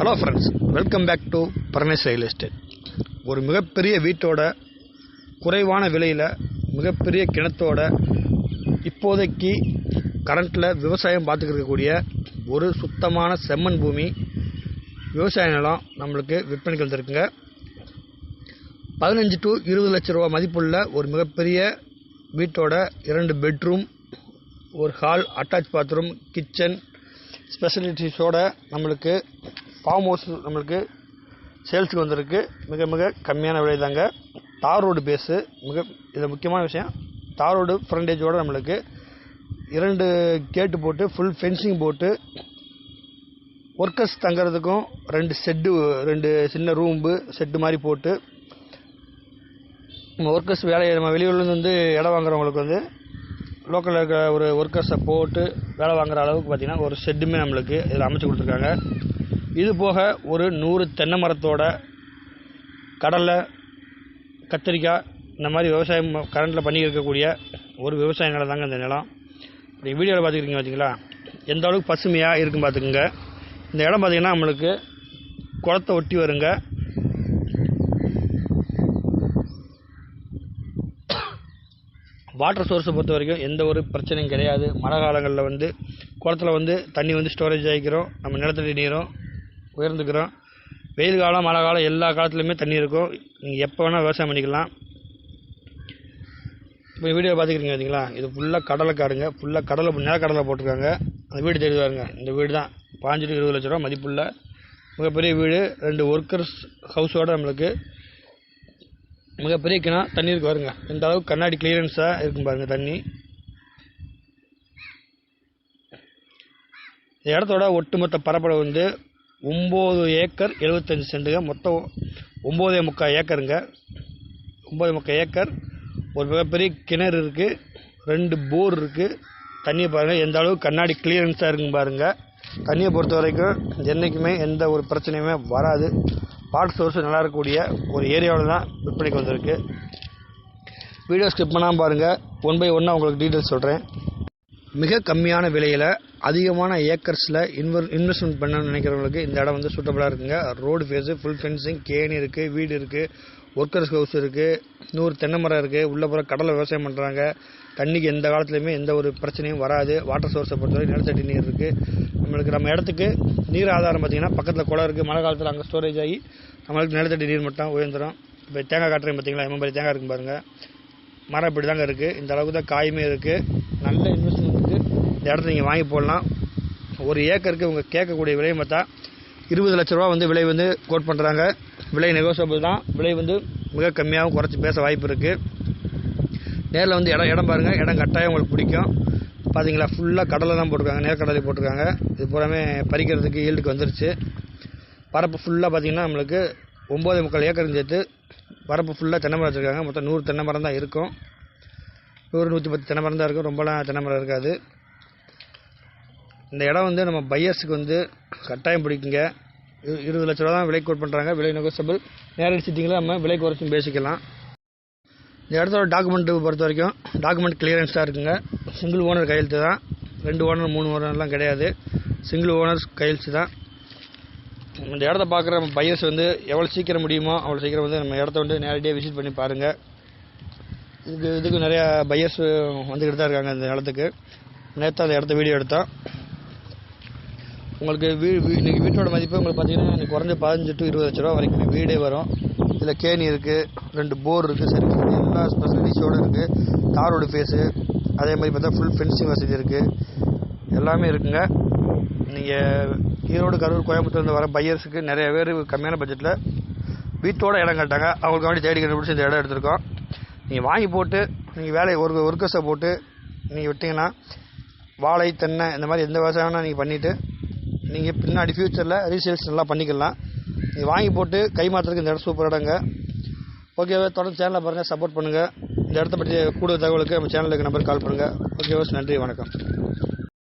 Hello friends welcome back to Paramesh real estate ஒரு மிகப்பெரிய வீட்டோட குறைவான விலையில் மிகப்பெரிய கிணத்தோட இப்போதைக்கு கரண்ட்டில் விவசாயம் பார்த்துக்கிட்டு ஒரு சுத்தமான செம்மண் பூமி விவசாய நிலம் நம்மளுக்கு விற்பனைக்கு வந்திருக்குங்க. பதினஞ்சு டு இருபது லட்ச ரூபா மதிப்புள்ள ஒரு மிகப்பெரிய வீட்டோட இரண்டு பெட்ரூம் ஒரு ஹால் அட்டாச் பாத்ரூம் கிச்சன் ஸ்பெஷலிட்டிஸோட நம்மளுக்கு ஃபார்ம் ஹவுஸ் நம்மளுக்கு சேல்ஸுக்கு வந்திருக்கு. மிக மிக கம்மியான விலை தாங்க. தார் ரோடு பேஸு மிக இதில் முக்கியமான விஷயம். தார் ரோடு ஃப்ரண்டேஜோடு நம்மளுக்கு இரண்டு கேட்டு போட்டு ஃபுல் ஃபென்சிங் போட்டு ஒர்க்கர்ஸ் தங்குறதுக்கும் ரெண்டு செட்டு ரெண்டு சின்ன ரூம்பு செட்டு மாதிரி போட்டு நம்ம ஒர்க்கர்ஸ் வேலையை நம்ம வெளியூர்லேருந்து வந்து இடம் வாங்குறவங்களுக்கு வந்து லோக்கலில் இருக்கிற ஒரு ஒர்க்கர்ஸை போட்டு வேலை வாங்குற அளவுக்கு பார்த்திங்கன்னா ஒரு ஷெட்டுமே நம்மளுக்கு இதில் அமைச்சு கொடுத்துருக்காங்க. இது போக ஒரு நூறு தென்னை மரத்தோட கடலை கத்திரிக்காய் இந்த மாதிரி விவசாயம் கரண்டில் பண்ணி இருக்கக்கூடிய ஒரு விவசாய நிலம் தாங்க இந்த நிலம். இப்படி வீடியோவில் பார்த்துக்கிறீங்க பார்த்தீங்களா எந்த அளவுக்கு பசுமையாக இருக்கும் பார்த்துக்குங்க. இந்த இடம் பார்த்திங்கன்னா நம்மளுக்கு குளத்தை ஒட்டி வருங்க. வாட்டர் சோர்ஸை பொறுத்த வரைக்கும் எந்த ஒரு பிரச்சனையும் கிடையாது. மழை காலங்களில் வந்து குளத்துல வந்து தண்ணி வந்து ஸ்டோரேஜ் ஆகிக்கிறோம். நம்ம நிலத்தடி நீரும் உயர்ந்துக்கிறோம். வெயில் காலம் மழை காலம் எல்லா காலத்துலையுமே தண்ணி இருக்கும். நீங்கள் எப்போ வேணால் விவசாயம் பண்ணிக்கலாம். இப்போ வீடியோ பார்த்துக்கிறீங்க பார்த்தீங்களா இது ஃபுல்லாக கடலை காடுங்க. ஃபுல்லாக கடலை நிலக்கடலை போட்டிருக்காங்க. அந்த வீடு தெரியுது பாருங்க இந்த வீடு தான். பாஞ்சிட்டு இருபது லட்ச ரூபா மதிப்புள்ள மிகப்பெரிய வீடு. ரெண்டு ஒர்க்கர்ஸ் ஹவுஸோட நம்மளுக்கு மிகப்பெரிய கிணா தண்ணி இருக்கு பாருங்க. இந்த அளவுக்கு கண்ணாடி கிளியரன்ஸாக இருக்கும் பாருங்க தண்ணி. இந்த இடத்தோட ஒட்டுமொத்த பரப்பளவு வந்து ஒம்பது ஏக்கர் எழுபத்தஞ்சி செண்டுங்க. மொத்தம் ஒம்போதே முக்கால் ஏக்கருங்க. ஒம்பது முக்கால் ஏக்கர். ஒரு மிகப்பெரிய கிணறு இருக்குது ரெண்டு போர் இருக்குது தண்ணியை பாருங்கள் எந்த அளவுக்கு கண்ணாடி கிளியரன்ஸாக இருக்குங்க பாருங்கள் தண்ணியை பொறுத்த வரைக்கும் என்றைக்குமே எந்த ஒரு பிரச்சனையுமே வராது. வாட்டர் சோர்ஸ் நல்லா இருக்கக்கூடிய ஒரு ஏரியாவில் தான் விற்பனைக்கு வந்திருக்கு. வீடியோ ஸ்கிப் பண்ணாமல் பாருங்கள் ஒன் பை ஒன்னாக உங்களுக்கு டீட்டெயில்ஸ் சொல்கிறேன் மிக கம்மியான விலையில் அதிகமான ஏக்கர்ஸில் இன்வர் இன்வெஸ்ட்மெண்ட் பண்ணணும்னு நினைக்கிறவங்களுக்கு இந்த இடம் வந்து சூட்டபுளாக இருக்குங்க. ரோடு ஃபேஸு ஃபுல் ஃபென்சிங் கேணி இருக்குது வீடு இருக்குது ஒர்க்கர்ஸ் ஹவுஸ் இருக்குது நூறு தென்னை மரம் இருக்குது உள்ளே பூரா கடலை விவசாயம் பண்ணுறாங்க தண்ணிக்கு எந்த காலத்துலையுமே எந்த ஒரு பிரச்சனையும் வராது. வாட்டர் சோர்ஸை பொறுத்தவரை நிலத்தடி நீர் இருக்குது நம்மளுக்கு நம்ம இடத்துக்கு நீர் ஆதாரம் பார்த்திங்கன்னா பக்கத்தில் குளம் இருக்குது மழை காலத்தில் அங்கே ஸ்டோரேஜ் ஆகி நம்மளுக்கு நிலத்தடி நீர் மட்டும் உயர்ந்துடும் இப்போ தேங்காய் காட்டுறேன் பார்த்தீங்களா எம்ம தேங்காய் இருக்கும் பாருங்கள் மரம் இப்படி தாங்க இருக்குது இந்த அளவுக்கு தான் காயுமே இருக்குது நல்ல இந்த இடத்த நீங்கள் வாங்கி போடலாம். ஒரு ஏக்கருக்கு இவங்க கேட்கக்கூடிய விலை பார்த்தா இருபது லட்ச ரூபா வந்து விலை வந்து கோட் பண்ணுறாங்க விலை நெகோசியபிள் தான். விலை வந்து மிக கம்மியாகவும் குறைச்சி பேச வாய்ப்பு இருக்குது நேரில் வந்து இடம் இடம் பாருங்கள் இடம் கட்டாயம் உங்களுக்கு பிடிக்கும். பார்த்தீங்களா ஃபுல்லாக கடலை தான் போட்டிருக்காங்க. நேர்கடலை போட்டிருக்காங்க. இது பூராமே பறிக்கிறதுக்கு ஈல்டுக்கு வந்துருச்சு. பரப்பு ஃபுல்லாக பார்த்திங்கன்னா நம்மளுக்கு ஒம்பது முக்கால் ஏக்கரும் சேர்த்து பரப்பு ஃபுல்லாக தென்னை மரம் வச்சுருக்காங்க. மொத்தம் நூறு தென்னை மரம் தான் இருக்கும். நூறு நூற்றி பத்து தென்னை மரம் தான் இருக்கும். ரொம்பலாம் தென்னை மரம் இருக்காது. இந்த இடம் வந்து நம்ம பையர்ஸுக்கு வந்து கட்டாயம் பிடிக்குங்க. இரு- இருபது லட்ச ரூபா தான் விலை கோட் பண்ணுறாங்க விலை நெகோசியபிள் நேரடி சிட்டிங்கில் நம்ம விலை குறைச்சும் பேசிக்கலாம். இந்த இடத்தோட டாக்குமெண்ட்டு பொறுத்த வரைக்கும் டாக்குமெண்ட் கிளியரன்ஸாக இருக்குங்க. சிங்கிள் ஓனர் கையெழுத்து தான். ரெண்டு ஓனர் மூணு ஓனர்லாம் கிடையாது. சிங்கிள் ஓனர்ஸ் கையெழுத்து தான். இந்த இடத்த பார்க்குற நம்ம பையர்ஸ் வந்து எவ்வளோ சீக்கிரம் முடியுமோ அவ்வளோ சீக்கிரம் வந்து நம்ம இடத்த வந்து நேரடியாக விசிட் பண்ணி பாருங்கள் இதுக்கு இதுக்கு நிறையா பையர்ஸ் வந்துக்கிட்டு தான் இருக்காங்க இந்த இடத்துக்கு. நேற்று அந்த இடத்த வீடியோ எடுத்தோம். உங்களுக்கு வீ இன்றைக்கி வீட்டோட மதிப்பு உங்களுக்கு பார்த்தீங்கன்னா இன்னைக்கு குறைஞ்ச பதினஞ்சு டு இருபது லட்ச ரூபா வரைக்கும் வீடே வரும். இதில் கேணி இருக்குது ரெண்டு போர் இருக்குது சர்வீஸ் இருக்குது எல்லா ஸ்பெசிலிட்டிஸோடு இருக்குது தாரோடு ஃபேஸு அதே மாதிரி பார்த்தா ஃபுல் ஃபென்சிங் வசதி இருக்குது எல்லாமே இருக்குங்க. நீங்கள் ஈரோடு கரூர் கோயம்புத்தூர்லேருந்து வர பையர்ஸுக்கு நிறைய பேர் கம்மியான பட்ஜெட்டில் வீட்டோட இடம் கேட்டாங்க அவங்களுக்கு வேண்டி தேடி கண்டுபிடிச்சி இந்த இடம் எடுத்திருக்கோம். நீங்கள் வாங்கி போட்டு நீங்கள் வேலையை ஒரு ஒர்க்கர்ஸை போட்டு நீங்கள் விட்டிங்கன்னா வாழை தென்னை இந்த மாதிரி எந்த விவசாயம்னா நீங்கள் பண்ணிவிட்டு நீங்கள் பின்னாடி ஃப்யூச்சரில் ரீசேல்ஸ் நல்லா பண்ணிக்கலாம். நீங்கள் வாங்கி போட்டு கை மாற்றுறதுக்கு இந்த இடம் சூப்பர் இடங்க. ஓகேவா தொடர்ந்து சேனலை பாருங்கள் சப்போர்ட் பண்ணுங்கள் இந்த இடத்த பற்றி கூடுதல் தகவலுக்கு நம்ம சேனலுக்கு நம்பருக்கு கால் பண்ணுங்கள் ஓகேவா நன்றி வணக்கம்.